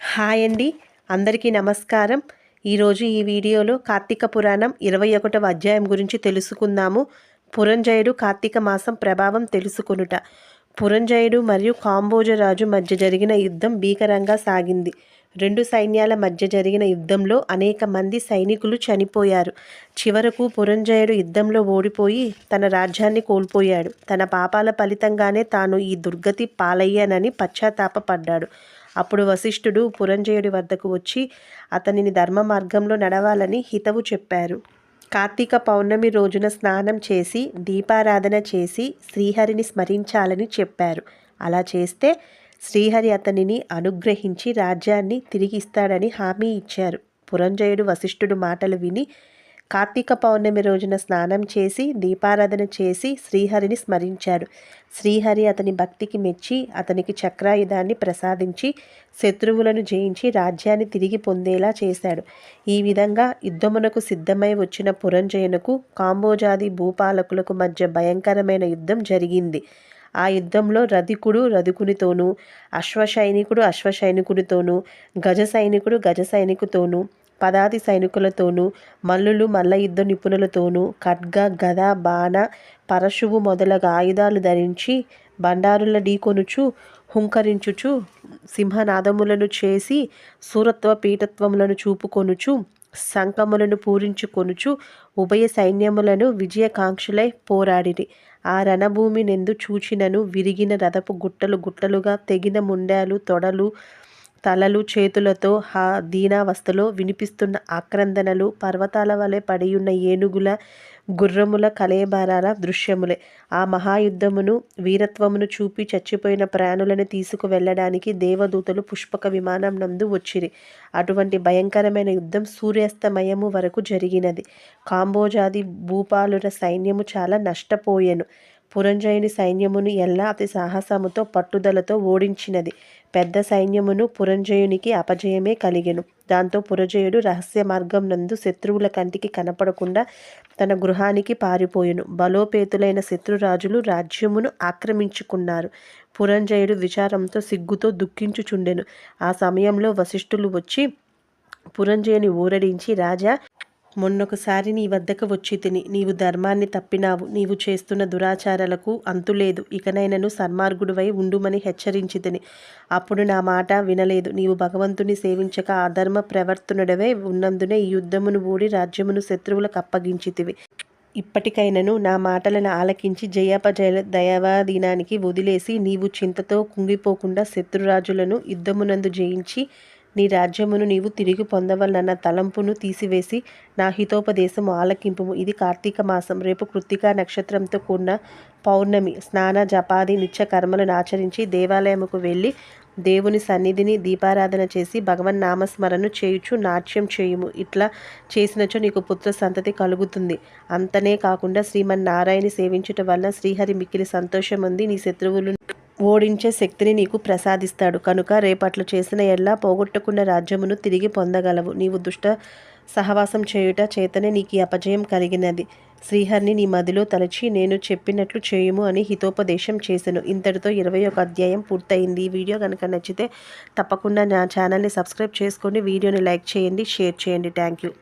Hi అండి. అందరికీ నమస్కారం. ఈరోజు ఈ వీడియోలో కార్తీక పురాణం ఇరవై ఒకటవ అధ్యాయం గురించి తెలుసుకుందాము. పురంజయుడు కార్తీక మాసం ప్రభావం తెలుసుకొనుట. పురంజయుడు మరియు కాంబోజరాజు మధ్య జరిగిన యుద్ధం భీకరంగా సాగింది. రెండు సైన్యాల మధ్య జరిగిన యుద్ధంలో అనేక మంది సైనికులు చనిపోయారు. చివరకు పురంజయుడు యుద్ధంలో ఓడిపోయి తన రాజ్యాన్ని కోల్పోయాడు. తన పాపాల ఫలితంగానే తాను ఈ దుర్గతి పాలయ్యానని పశ్చాత్తాపపడ్డాడు అప్పుడు వశిష్ఠుడు పురంజయుడి వద్దకు వచ్చి అతనిని ధర్మ మార్గంలో నడవాలని హితవు చెప్పారు. కార్తీక పౌర్ణమి రోజున స్నానం చేసి దీపారాధన చేసి శ్రీహరిని స్మరించాలని చెప్పారు. అలా చేస్తే శ్రీహరి అతనిని అనుగ్రహించి రాజ్యాన్ని తిరిగిస్తాడని హామీ ఇచ్చారు. పురంజయుడు వశిష్ఠుడు మాటలు విని కార్తీక పౌర్ణమి రోజున స్నానం చేసి దీపారాధన చేసి శ్రీహరిని స్మరించాడు. శ్రీహరి అతని భక్తికి మెచ్చి అతనికి చక్రాయుధాన్ని ప్రసాదించి శత్రువులను జయించి రాజ్యాన్ని తిరిగి పొందేలా చేశాడు. ఈ విధంగా యుద్ధమునకు సిద్ధమై వచ్చిన పురంజయునకు కాంబోజాది భూపాలకులకు మధ్య భయంకరమైన యుద్ధం జరిగింది. ఆ యుద్ధంలో రధికుడు రధికునితోనూ అశ్వసైనికుడు అశ్వసైనికుడితోనూ గజ సైనికుడు గజ సైనికుతోనూ పదాతి సైనికులతోనూ మల్లులు మల్ల యుద్ధ నిపుణులతోనూ ఖడ్గ గద బాణ పరశువు మొదలగు ఆయుధాలు ధరించి బండారుల ఢీకొనుచు హుంకరించుచు సింహనాదములను చేసి సూరత్వ పీఠత్వములను చూపుకొనుచు సంకములను పూరించుకొనుచు ఉభయ సైన్యములను విజయకాంక్షులై పోరాడిరి. ఆ రణభూమి నెందు చూచినను విరిగిన రథపు గుట్టలు గుట్టలుగా తెగిన ముండాలు తొడలు తలలు చేతులతో హా దీనావస్థలో వినిపిస్తున్న ఆక్రందనలు పర్వతాల వలె పడియున్న ఏనుగుల గుర్రముల కలయబారాల దృశ్యములే. ఆ మహాయుద్ధమును వీరత్వమును చూపి చచ్చిపోయిన ప్రాణులను తీసుకువెళ్ళడానికి దేవదూతలు పుష్పక విమానం నందు వచ్చిరి. అటువంటి భయంకరమైన యుద్ధం సూర్యాస్తమయము వరకు జరిగినది. కాంబోజాది భూపాలుర సైన్యము చాలా నష్టపోయెను. పురంజయుని సైన్యమును ఎల్లా అతి సాహసముతో పట్టుదలతో ఓడించినది. పెద్ద సైన్యమును పురంజయునికి అపజయమే కలిగెను. దాంతో పురజయుడు రహస్య మార్గం నందు శత్రువుల కంటికి కనపడకుండా తన గృహానికి పారిపోయెను. బలోపేతులైన శత్రురాజులు రాజ్యమును ఆక్రమించుకున్నారు. పురంజయుడు విచారంతో సిగ్గుతో దుఃఖించుచుండెను. ఆ సమయంలో వశిష్ఠులు వచ్చి పురంజయుని ఊరడించి రాజా మొన్నొకసారి నీ వద్దకు వచ్చి తిని నీవు ధర్మాన్ని తప్పినావు నీవు చేస్తున్న దురాచారాలకు అంతులేదు. ఇకనైనను సన్మార్గుడివై ఉండుమని హెచ్చరించి తిని. అప్పుడు నా మాట వినలేదు. నీవు భగవంతుని సేవించక అధర్మ ప్రవర్తనుడవే ఉన్నందునే ఈ యుద్ధమును ఊడి రాజ్యమును శత్రువులకు అప్పగించితివి. ఇప్పటికైనను నా మాటలను ఆలకించి జయాపజయ దయావాదీనానికి వదిలేసి నీవు చింతతో కుంగిపోకుండా శత్రురాజులను యుద్ధమునందు జయించి నీ రాజ్యమును నీవు తిరిగి పొందవలన తలంపును తీసివేసి నా హితోపదేశము ఆలకింపుము. ఇది కార్తీక మాసం. రేపు కృత్తికా నక్షత్రంతో కూడిన పౌర్ణమి. స్నాన జపాది నిత్య కర్మలను ఆచరించి దేవాలయముకు వెళ్ళి దేవుని సన్నిధిని దీపారాధన చేసి భగవన్ నామస్మరణ చేయుచు నాట్యం చేయుము. ఇట్లా చేసినచో నీకు పుత్ర సంతతి కలుగుతుంది. అంతనే కాకుండా శ్రీమన్నారాయణి సేవించుట వల్ల శ్రీహరి మిక్కిలి సంతోషం ఉంది నీ శత్రువులు ఓడించే శక్తిని నీకు ప్రసాదిస్తాడు. కనుక రేపట్లు చేసిన ఎల్లా పోగొట్టుకున్న రాజ్యమును తిరిగి పొందగలవు. నీవు దుష్ట సహవాసం చేయుట చేతనే నీకు అపజయం కలిగినది. శ్రీహరిని నీ మదిలో తలచి నేను చెప్పినట్లు చేయుము అని హితోపదేశం చేశాను ఇంతటితో ఇరవై ఒక అధ్యాయం పూర్తయింది. ఈ వీడియో కనుక నచ్చితే తప్పకుండా నా ఛానల్ని సబ్స్క్రైబ్ చేసుకొని వీడియోని లైక్ చేయండి షేర్ చేయండి. Thank you.